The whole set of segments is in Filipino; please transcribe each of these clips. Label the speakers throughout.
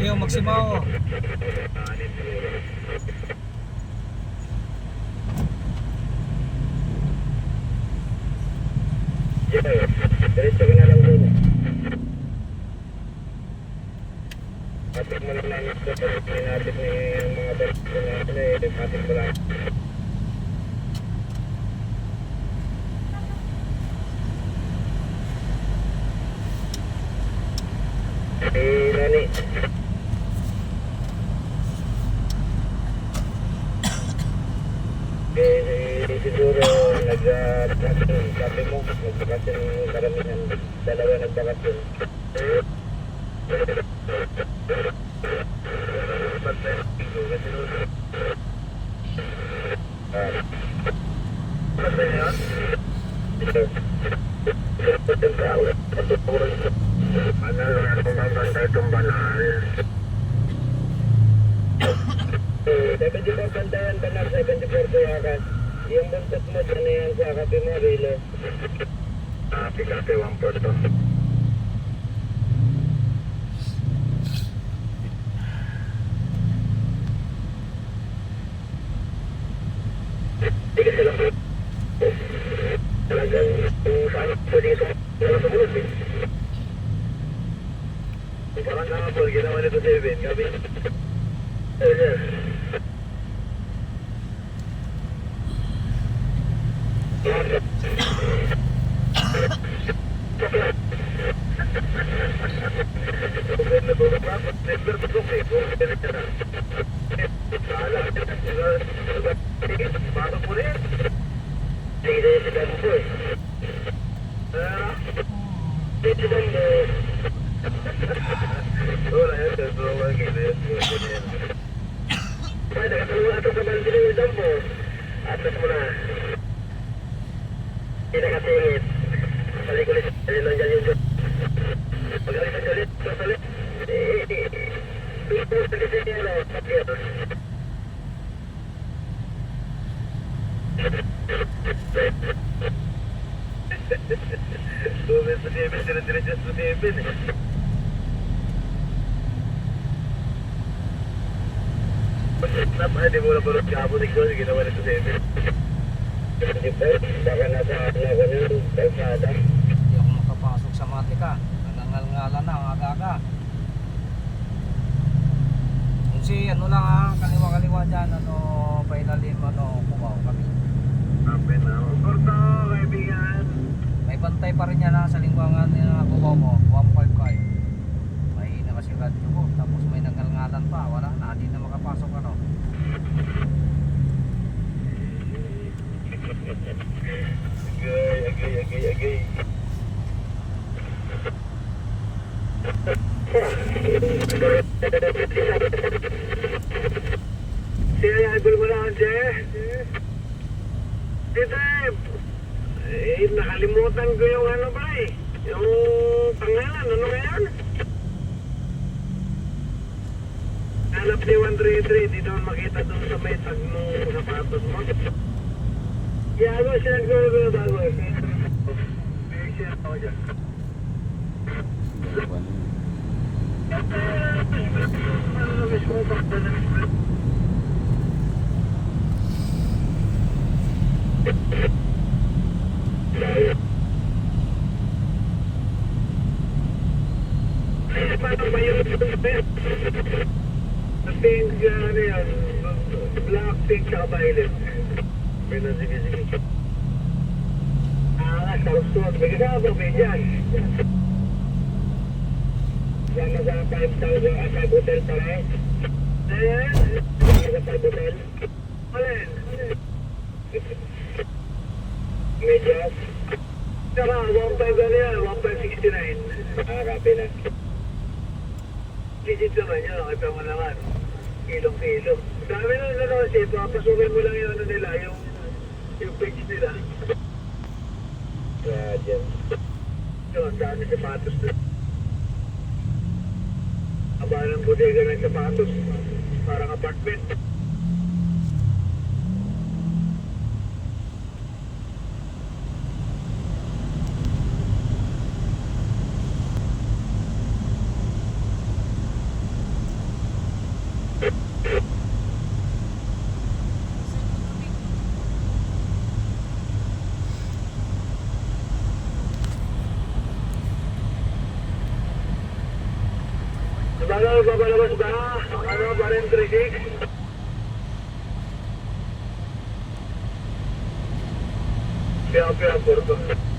Speaker 1: Yung Maximao.
Speaker 2: Diretso ka na lang doon. Patik mo lang namin ito pag pinapit ni yung mga barko na ano eh, patik mo lang. Nani. Eh, siguro nag-bakasyon, sabi mo, yung karamihan, dalawa nag-bakasyon. Ah. Ano lang ako mabantay itong banal? Eh, 74 bandayan banar, 74 kuyakan. Yung buntot mo dyan na yan sa kape mo, Rilo. Pikate 1 po to. Tigas na lang po. Talagang kung saan pwede sumunod sumunod eh. Kung parang nakapol, ginawa nito 7, gabi. Eh, sir. Atas mo na. Hindi nakasingit. Balik ulit. Ayun lang dyan yung Magaling sa galit, masalit. Eh, eh, eh. Ito sa kasi nila, papir. Tumis sa David, dire-diretso sa David. Napaka di mo na parang kabo ni Gol, ginawa nito David. Hindi pa, baka nasa ano ko yun, kalsada.
Speaker 1: Hindi ako makapasok sa matika. Nangangal-ngalan na ang aga-aga. Kung si ano lang ha, kaliwa-kaliwa dyan, ano, pailalim, ano, kumaw kami.
Speaker 2: Sabi na, Porto, kaibigan.
Speaker 1: May bantay pa rin yan ha, sa lingwangan na kumaw mo, 155. May na kasi radyo ko, tapos may nangalngalan pa, wala na, hindi na makapasok ano.
Speaker 2: Siya, idol mo na, Anje. Dito eh, nakalimutan ko yung ano ba eh. Yung pangalan, ano ngayon? Hanap ni 133, di naman makita doon sa may tag nung sapatos mo. Yeah, ano siya nagkaroon na bago? Ako dyan. Ano mismo ba? Paano ba yung pink, ano yan, black, pink, tsaka violet. Ganun, sige, sige. Ah, sarap suot. May kasama may dyan? Sama sa 5,000 at 5 hotel pa. Medyas? Saka, 1,500 ano yan, 1,569. Ah, copy na. Digit naman yun, nakita mo naman. Kilong-kilo. Sabi nung ano kasi, papasukin mo lang yung ano nila, yung, yung page nila. Radyan. Yun, dami sapatos doon. Aba ng bodega ng sapatos.
Speaker 3: Bye-bye. Thank you.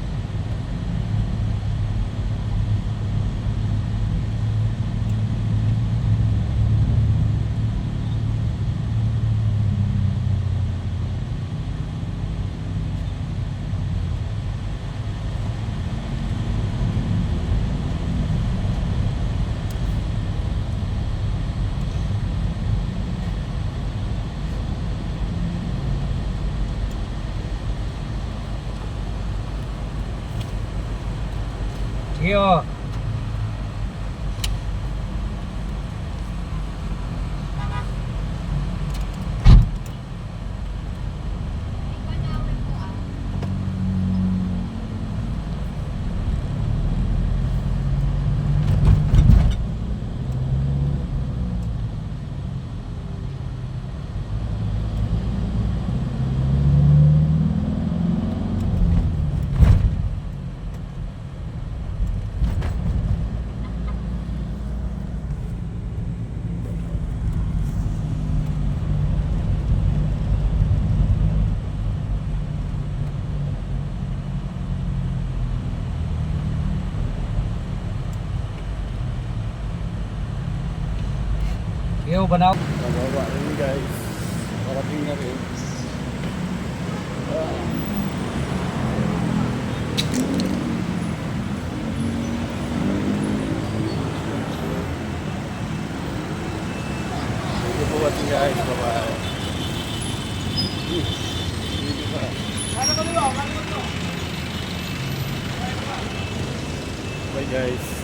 Speaker 1: રહ્યો oh, banaw.
Speaker 4: Bababa rin guys. Parating na rin. Ah. Thank you for watching guys. Bye-bye. Bye guys.